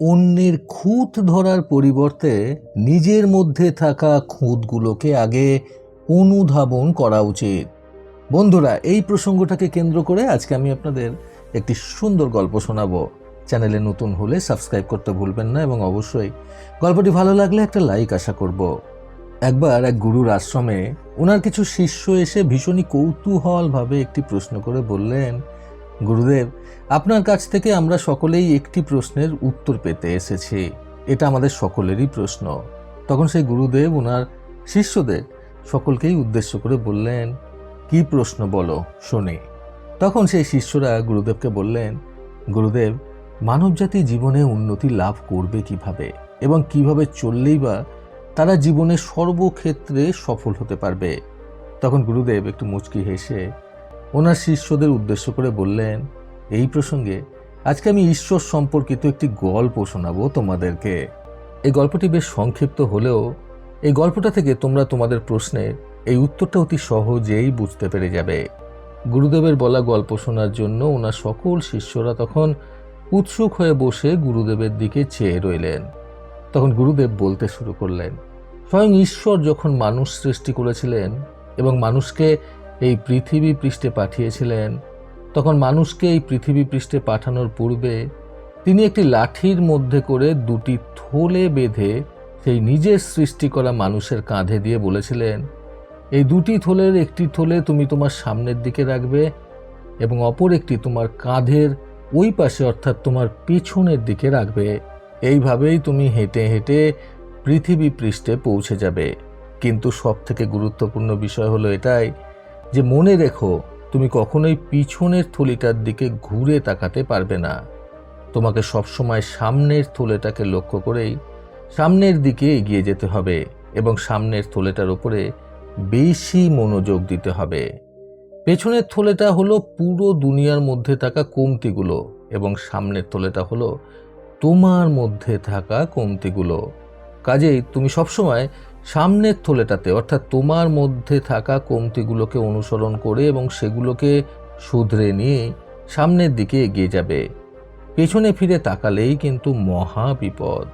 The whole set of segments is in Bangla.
অন্যের খুঁত ধরার পরিবর্তে নিজের মধ্যে থাকা খুঁতগুলোকে আগে অনুধাবন করা উচিত। বন্ধুরা, এই প্রসঙ্গটাকে কেন্দ্র করে আজকে আমি আপনাদের একটি সুন্দর গল্প শোনাবো। চ্যানেলে নতুন হলে সাবস্ক্রাইব করতে ভুলবেন না এবং অবশ্যই গল্পটি ভালো লাগলে একটা লাইক আশা করব। একবার এক গুরুর আশ্রমে ওনার কিছু শিষ্য এসে ভীষণই কৌতূহলভাবে একটি প্রশ্ন করে বললেন গুরুদেব, আপনার কাছ থেকে আমরা সকলেই একটি প্রশ্নের উত্তর পেতে এসেছি। এটা আমাদের সকলেরই প্রশ্ন। তখন সেই গুরুদেব ওনার শিষ্যদের সকলকেই উদ্দেশ্য করে বললেন, কি প্রশ্ন বলো, শুনি। তখন সেই শিষ্যরা গুরুদেবকে বললেন, গুরুদেব, মানবজাতি জীবনে উন্নতি লাভ করবে কীভাবে? এবং কীভাবে চললেই বা তারা জীবনে সর্বক্ষেত্রে সফল হতে পারবে? তখন গুরুদেব একটু মুচকি হেসে ওনার শিষ্যদের উদ্দেশ্য করে বললেন, এই প্রসঙ্গে আজকে আমি ঈশ্বর সম্পর্কিত একটি গল্প শোনাবো তোমাদেরকে। এই গল্পটি বেশ সংক্ষিপ্ত হলেও এই গল্পটা থেকে তোমরা তোমাদের প্রশ্নের এই উত্তরটা অতি সহজেই বুঝতে পেরে যাবে। গুরুদেবের বলা গল্প শোনার জন্য ওনার সকল শিষ্যরা তখন উৎসুক হয়ে বসে গুরুদেবের দিকে চেয়ে রইলেন। তখন গুরুদেব বলতে শুরু করলেন, স্বয়ং ঈশ্বর যখন মানুষ সৃষ্টি করেছিলেন এবং মানুষকে এই পৃথিবী পৃষ্ঠে পাঠিয়েছিলেন। তখন মানুষকে এই পৃথিবী পৃষ্ঠে পাঠানোর পূর্বে তিনি একটি লাঠির মধ্যে করে দুটি থলে বেঁধে সেই নিজের সৃষ্টি করা মানুষের কাঁধে দিয়ে বলেছিলেন, এই দুটি থলের একটি থলে তুমি তোমার সামনের দিকে রাখবে এবং অপর একটি তোমার কাঁধের ওই পাশে অর্থাৎ তোমার পিছনের দিকে রাখবে। এইভাবেই তুমি হেঁটে হেঁটে পৃথিবী পৃষ্ঠে পৌঁছে যাবে। কিন্তু সব থেকে গুরুত্বপূর্ণ বিষয় হলো এটাই যে মনে রেখো, তুমি কখনোই পিছনের থলিটার দিকে ঘুরে তাকাতে পারবে না। তোমাকে সবসময় সামনের থলেটাকে লক্ষ্য করেই সামনের দিকে এগিয়ে যেতে হবে এবং সামনের থলেটার উপরে বেশি মনোযোগ দিতে হবে। পেছনের থলেটা হলো পুরো দুনিয়ার মধ্যে থাকা কমতিগুলো এবং সামনের থলেটা হলো তোমার মধ্যে থাকা কমতিগুলো। কাজেই তুমি সবসময় সামনের থলেটাতে, অর্থাৎ তোমার মধ্যে থাকা কমতিগুলোকে অনুসরণ করে এবং সেগুলোকে শুধরে নিয়ে সামনের দিকে এগিয়ে যাবে। পেছনে ফিরে তাকালেই কিন্তু মহা বিপদ।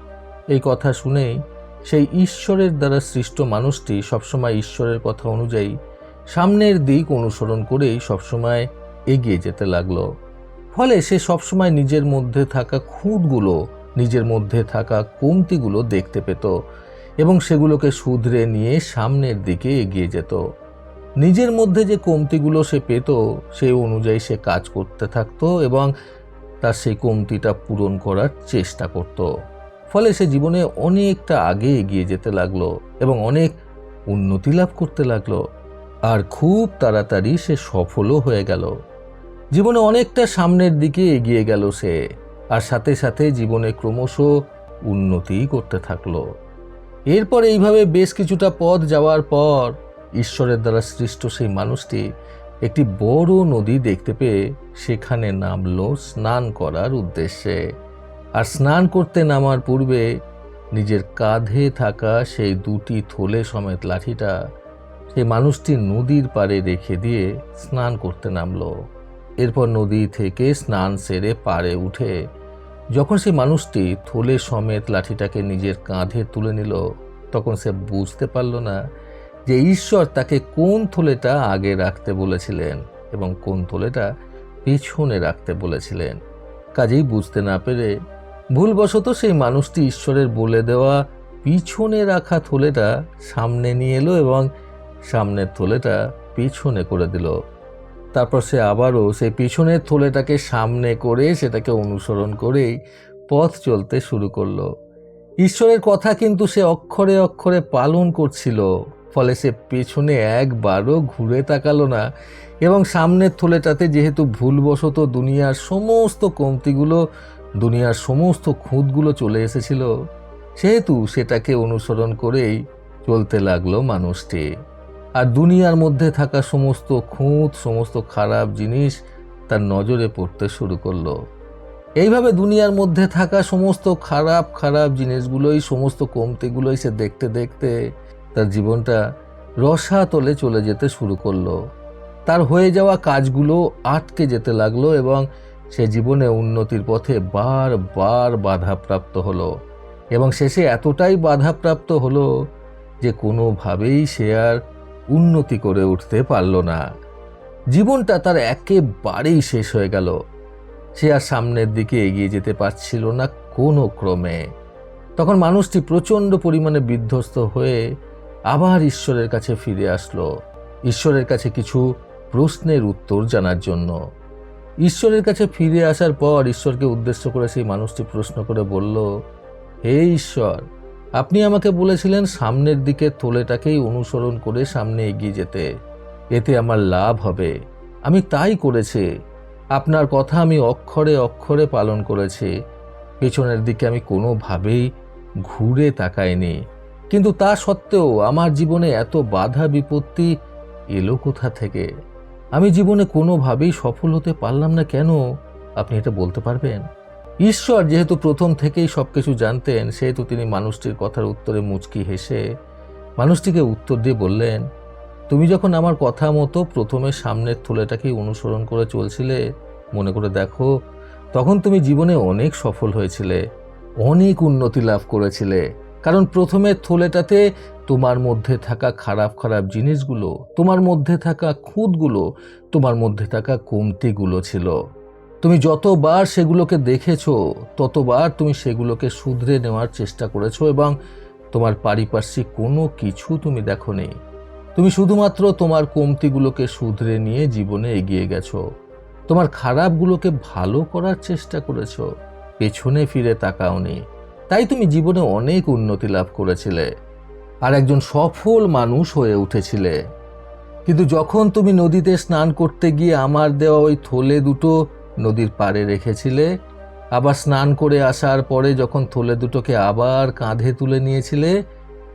এই কথা শুনেই সেই ঈশ্বরের দ্বারা সৃষ্ট মানুষটি সবসময় ঈশ্বরের কথা অনুযায়ী সামনের দিক অনুসরণ করেই সবসময় এগিয়ে যেতে লাগল। ফলে সে সবসময় নিজের মধ্যে থাকা খুঁতগুলো, নিজের মধ্যে থাকা কমতিগুলো দেখতে পেত। এবং সেগুলোকে শুধরে নিয়ে সামনের দিকে এগিয়ে যেত। নিজের মধ্যে যে কমতিগুলো সে পেত সেই অনুযায়ী সে কাজ করতে থাকতো এবং তার সেই কমতিটা পূরণ করার চেষ্টা করত। ফলে সে জীবনে অনেকটা আগে এগিয়ে যেতে লাগল এবং অনেক উন্নতি লাভ করতে লাগল। আর খুব তাড়াতাড়ি সে সফলও হয়ে গেল। জীবনে অনেকটা সামনের দিকে এগিয়ে গেল সে, আর সাথে সাথে জীবনে ক্রমশ উন্নতি করতে থাকল। এরপর এইভাবে বেশ কিছুটা পথ যাওয়ার পর ঈশ্বরের দ্বারা সৃষ্ট সেই মানুষটি একটি বড় নদী দেখতে পেয়ে সেখানে নামলো স্নান করার উদ্দেশ্যে। আর স্নান করতে নামার পূর্বে নিজের কাঁধে থাকা সেই দুটি থলে সমেত লাঠিটা সেই মানুষটি নদীর পাড়ে রেখে দিয়ে স্নান করতে নামলো। এরপর নদী থেকে স্নান সেরে পাড়ে উঠে যখন সেই মানুষটি থলে সমেত লাঠিটাকে নিজের কাঁধে তুলে নিল, তখন সে বুঝতে পারল না যে ঈশ্বর তাকে কোন থলেটা আগে রাখতে বলেছিলেন এবং কোন থলেটা পিছনে রাখতে বলেছিলেন। কাজেই বুঝতে না পেরে ভুলবশত সেই মানুষটি ঈশ্বরের বলে দেওয়া পিছনে রাখা থলেটা সামনে নিয়ে এলো এবং সামনের থলেটা পিছনে করে দিল। তারপর সে আবারও সে পিছনের থলেটাকে সামনে করে সেটাকে অনুসরণ করেই পথ চলতে শুরু করল। ঈশ্বরের কথা কিন্তু সে অক্ষরে অক্ষরে পালন করছিল, ফলে সে পেছনে একবারও ঘুরে তাকালো না এবং সামনের থলেটাতে যেহেতু ভুলবশত দুনিয়ার সমস্ত কমতিগুলো, দুনিয়ার সমস্ত খুঁতগুলো চলে এসেছিল, সেহেতু সেটাকে অনুসরণ করেই চলতে লাগল মানুষটি। আর দুনিয়ার মধ্যে থাকা সমস্ত খুঁত, সমস্ত খারাপ জিনিস তার নজরে পড়তে শুরু করল। এইভাবে দুনিয়ার মধ্যে থাকা সমস্ত খারাপ খারাপ জিনিসগুলোই, সমস্ত কমতিগুলোই সে দেখতে দেখতে তার জীবনটা রসাতলে চলে যেতে শুরু করল। তার হয়ে যাওয়া কাজগুলো আটকে যেতে লাগল এবং সে জীবনে উন্নতির পথে বারবার বাধাপ্রাপ্ত হলো এবং শেষে এতটাই বাধাপ্রাপ্ত হলো যে কোনোভাবেই সে আর উন্নতি করে উঠতে পারল না। জীবনটা তার একেবারেই শেষ হয়ে গেল। সে আর সামনের দিকে এগিয়ে যেতে পারছিল না কোনো ক্রমে। তখন মানুষটি প্রচণ্ড পরিমাণে বিধ্বস্ত হয়ে আবার ঈশ্বরের কাছে ফিরে আসলো। ঈশ্বরের কাছে কিছু প্রশ্নের উত্তর জানার জন্য। ঈশ্বরের কাছে ফিরে আসার পর ঈশ্বরকে উদ্দেশ্য করে সেই মানুষটি প্রশ্ন করে বলল, হে ঈশ্বর আপনি আমাকে বলেছিলেন সামনের দিকে তোলেটাকেই অনুসরণ করে সামনে এগিয়ে যেতে। এতে আমার লাভ হবে। আমি তাই করেছি। আপনার কথা আমি অক্ষরে অক্ষরে পালন করেছি। পেছনের দিকে আমি কোনোভাবেই ঘুরে তাকাইনি। কিন্তু তা সত্ত্বেও আমার জীবনে এত বাধা বিপত্তি এলো কোথা থেকে? আমি জীবনে কোনোভাবেই সফল হতে পারলাম না কেন? আপনি এটা বলতে পারবেন? ঈশ্বর যেহেতু প্রথম থেকেই সব কিছু জানতেন, সেহেতু তিনি মানুষটির কথার উত্তরে মুচকি হেসে মানুষটিকে উত্তর দিয়ে বললেন, তুমি যখন আমার কথা মতো প্রথমে সামনের থলেটাকেই অনুসরণ করে চলছিলে, মনে করে দেখো, তখন তুমি জীবনে অনেক সফল হয়েছিলে, অনেক উন্নতি লাভ করেছিলে। কারণ প্রথমে থলেটাতে তোমার মধ্যে থাকা খারাপ খারাপ জিনিসগুলো, তোমার মধ্যে থাকা খুঁতগুলো, তোমার মধ্যে থাকা কমতিগুলো ছিল। তুমি যতবার সেগুলোকে দেখেছ, ততবার তুমি সেগুলোকে শুধরে নেওয়ার চেষ্টা করেছ এবং তোমার পারিপার্শ্বিক কোনো কিছু তুমি দেখোনি। তুমি শুধুমাত্র তোমার কমতিগুলোকে শুধরে নিয়ে জীবনে এগিয়ে গেছো। তোমার খারাপগুলোকে ভালো করার চেষ্টা করেছ। পেছনে ফিরে তাকাওনি। তাই তুমি জীবনে অনেক উন্নতি লাভ করেছিলে। আর একজন সফল মানুষ হয়ে উঠেছিলে। কিন্তু যখন তুমি নদীতে স্নান করতে গিয়ে আমার দেওয়া ওই থলে দুটো নদীর পাড়ে রেখেছিলে। আবার স্নান করে আসার পরে যখন থলে দুটোকে আবার কাঁধে তুলে নিয়েছিলে,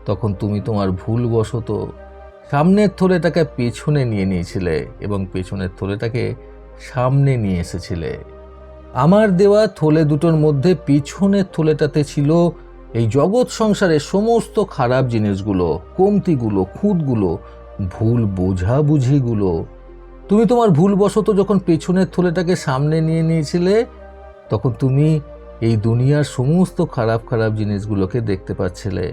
তখন তুমি তোমার ভুলবশত সামনের থলেটাকে পেছনে নিয়ে নিয়েছিলে এবং পেছনের থলেটাকে সামনে নিয়ে এসেছিলে। আমার দেওয়া থলে দুটোর মধ্যে পিছনের থলেটাতে ছিল এই জগৎ সংসারের সমস্ত খারাপ জিনিসগুলো, কমতিগুলো, খুঁতগুলো, ভুল বোঝাবুঝিগুলো। তুমি তোমার ভুলবশত যখন পেছনের থলেটাকে সামনে নিয়ে নিয়েছিলে, তখন তুমি এই দুনিয়ার সমস্ত খারাপ খারাপ জিনিসগুলোকে দেখতে পাচ্ছিলে।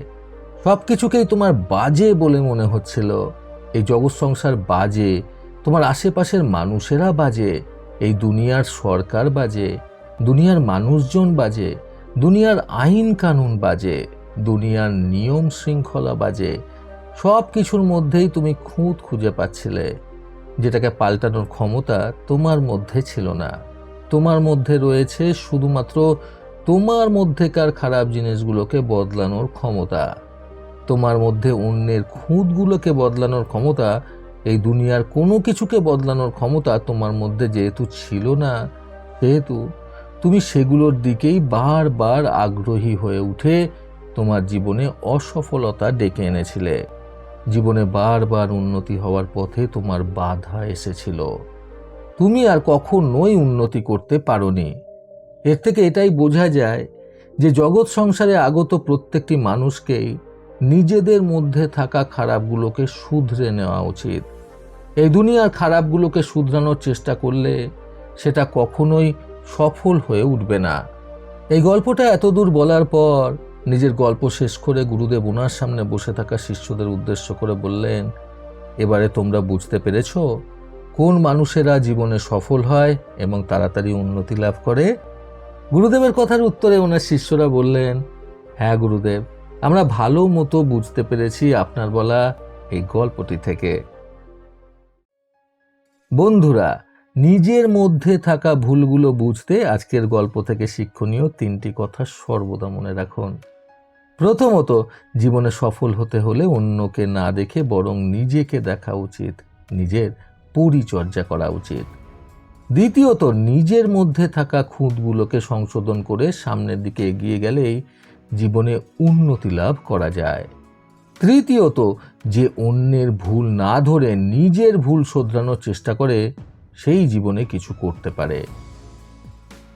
সব কিছুকেই তোমার বাজে বলে মনে হচ্ছিল। এই জগৎ সংসার বাজে, তোমার আশেপাশের মানুষেরা বাজে, এই দুনিয়ার সরকার বাজে, দুনিয়ার মানুষজন বাজে, দুনিয়ার আইন কানুন বাজে, দুনিয়ার নিয়ম শৃঙ্খলা বাজে সব কিছুর মধ্যেই তুমি খুঁত খুঁজে পাচ্ছিলে। যেটাকে পাল্টানোর ক্ষমতা তোমার মধ্যে ছিল না। তোমার মধ্যে রয়েছে শুধুমাত্র তোমার মধ্যেকার খারাপ জিনিসগুলোকে বদলানোর ক্ষমতা। তোমার মধ্যে অন্যের খুঁতগুলোকে বদলানোর ক্ষমতা, এই দুনিয়ার কোনো কিছুকে বদলানোর ক্ষমতা তোমার মধ্যে যেহেতু ছিল না, সেহেতু তুমি সেগুলোর দিকেই বারবার আগ্রহী হয়ে উঠে তোমার জীবনে অসফলতা ডেকে এনেছিলে। জীবনে বারবার উন্নতি হওয়ার পথে তোমার বাধা এসেছিল। তুমি আর কখনোই উন্নতি করতে পারোনি। এর থেকে এটাই বোঝা যায় যে জগৎ সংসারে আগত প্রত্যেকটি মানুষকেই নিজেদের মধ্যে থাকা খারাপগুলোকে শুধরে নেওয়া উচিত। এই দুনিয়ার খারাপগুলোকে শুধরানোর চেষ্টা করলে সেটা কখনোই সফল হয়ে উঠবে না। এই গল্পটা এতদূর বলার পর নিজের গল্প শেষ করে গুরুদেব ওনার সামনে বসে থাকা শিষ্যদের উদ্দেশ্য করে বললেন, এবারে তোমরা বুঝতে পেরেছ কোন মানুষেরা জীবনে সফল হয় এবং তাড়াতাড়ি উন্নতি লাভ করে? গুরুদেবের কথার উত্তরে ওনার শিষ্যরা বললেন হ্যাঁ গুরুদেব, আমরা ভালো মতো বুঝতে পেরেছি আপনার বলা এই গল্পটি থেকে। বন্ধুরা, নিজের মধ্যে থাকা ভুলগুলো বুঝতে আজকের গল্প থেকে শিক্ষণীয় তিনটি কথা সর্বদা মনে রাখুন। প্রথমত, জীবনে সফল হতে হলে অন্যকে না দেখে বরং নিজেকে দেখা উচিত, নিজের পরিচর্যা করা উচিত। দ্বিতীয়ত, নিজের মধ্যে থাকা খুঁতগুলোকে সংশোধন করে সামনের দিকে এগিয়ে গেলেই জীবনে উন্নতি লাভ করা যায়। তৃতীয়ত, যে অন্যের ভুল না ধরে নিজের ভুল শোধরানোর চেষ্টা করে, সেই জীবনে কিছু করতে পারে।